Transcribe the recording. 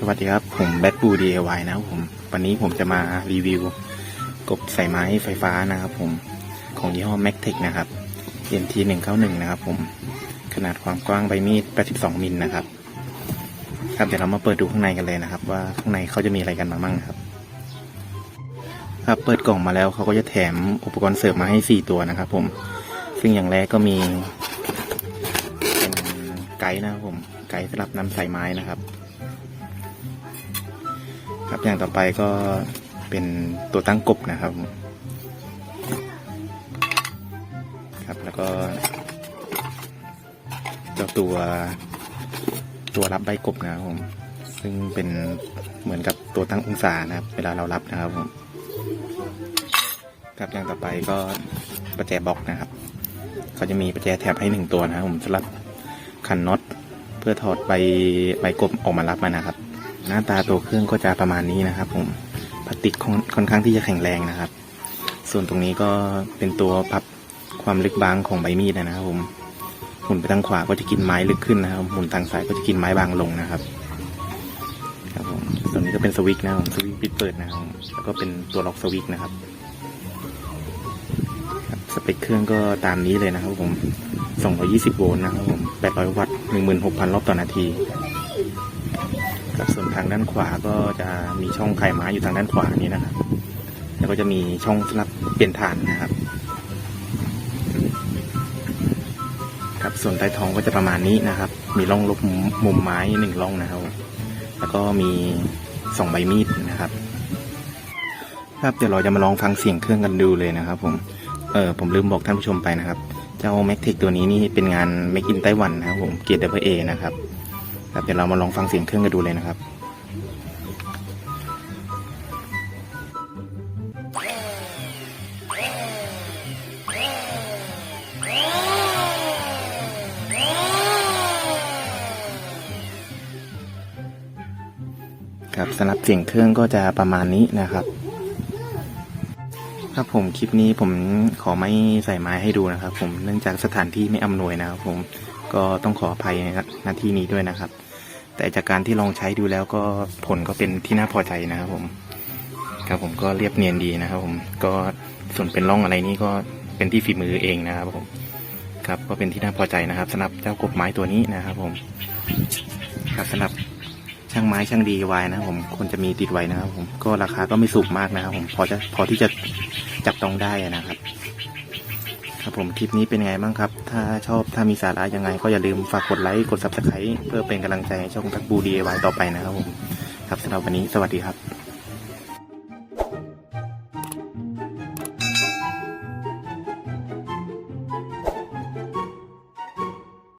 สวัสดีครับ ผมแบทบู DIY นะครับผม วันนี้ผมจะมารีวิว กบใส่ไม้ไฟฟ้านะครับผม ของยี่ห้อ Magtech นะครับ MT 1 9 1นะครับผม ขนาดความกว้างใบมีด 82 มิลนะครับ ครับเดี๋ยวเรามาเปิดดูข้างในกันเลยนะครับ ว่าข้างในเขาจะมีอะไรกันมาบ้างครับ ครับเปิดกล่องมาแล้วเขาก็จะแถมอุปกรณ์เสริมมาให้ 4 ตัวนะครับผม ซึ่งอย่างแรกก็มี เป็นไกด์นะครับผม ไกด์สำหรับนำใส่ไม้นะครับ ครับ อย่างต่อไปก็เป็นตัวตั้งกบนะครับ ครับแล้วก็เจ้าตัวตัวรับใบกบนะครับผมซึ่งเป็นเหมือนกับตัวตั้งองศานะครับ เวลาเรารับนะครับผมครับอย่างต่อไปก็ประแจบล็อกนะครับเขาจะมีประแจแถบให้หนึ่งตัวนะครับผมสำหรับขันน็อตเพื่อถอดใบใบกบออกมารับมานะครับ หน้าตาตัวเครื่องก็จะประมาณนี้นะครับ ผมพลาสติกค่อนข้างที่จะแข็งแรงนะครับ ส่วนตรงนี้ก็เป็นตัวปรับความลึกบางของใบมีดนะครับ ผมหมุนไปทางขวาก็จะกินไม้ลึกขึ้นนะครับ หมุนทางซ้ายก็จะกินไม้บางลงนะครับครับผมตัวนี้ก็เป็นสวิตช์นะครับสวิตช์ปิดเปิดนะครับแล้วก็เป็นตัวล็อกสวิตช์นะครับครับสเปคเครื่องก็ตามนี้เลยนะครับผม 220 โวลต์นะครับผม 800 วัตต์ 16,000 รอบต่อนาที ครับส่วนทางด้านขวาก็จะมีช่องไขไม้อยู่ทางด้านขวานี้นะครับ แล้วก็จะมีช่องสำหรับเปลี่ยนฐานนะครับ ครับส่วนใต้ท้องก็จะประมาณนี้นะครับ มีร่องลบมุมไม้หนึ่งร่องนะครับ แล้วก็มีสองใบมีดนะครับ ครับเดี๋ยวเราจะมาลองฟังเสียงเครื่องกันดูเลยนะครับผมเออผมลืมบอกท่านผู้ชมไปนะครับ เจ้า m a c t e c ตัวนี้นี่เป็นงาน Make in ไต้หวันนะครับผมเกียรติ AA นะครับ ครับเดี๋ยวเรามาลองฟังเสียงเครื่องกันดูเลยนะครับครับสำหรับเสียงเครื่องก็จะประมาณนี้นะครับครับผมคลิปนี้ผมขอไม่ใส่ไม้ให้ดูนะครับ ผมเนื่องจากสถานที่ไม่อำนวยนะครับ ผมก็ต้องขออภัยในหน้าที่นี้ด้วยนะครับ แต่จากการที่ลองใช้ดูแล้วก็ผลก็เป็นที่น่าพอใจนะครับผม ครับผมก็เรียบเนียนดีนะครับ ผมก็ส่วนเป็นร่องอะไรนี่ก็เป็นที่ฝีมือเองนะครับผม ครับก็เป็นที่น่าพอใจนะครับสำหรับเจ้ากบไม้ตัวนี้นะครับ ผมครับสำหรับช่างไม้ช่างดีไว้นะครับผมควรจะมีติดไว้นะครับ ผมก็ราคาก็ไม่สูงมากนะครับ ผมพอจะพอที่จะจับต้องได้นะครับ ครับผมคลิปนี้เป็นไงบ้างครับ ถ้าชอบถ้ามีสาระยังไง ก็อย่าลืมฝากกดไลค์กด subscribe เพื่อเป็นกำลังใจให้ช่องทักบูดีไวต่อไปนะครับผมครับสำหรับวันนี้สวัสดีครับ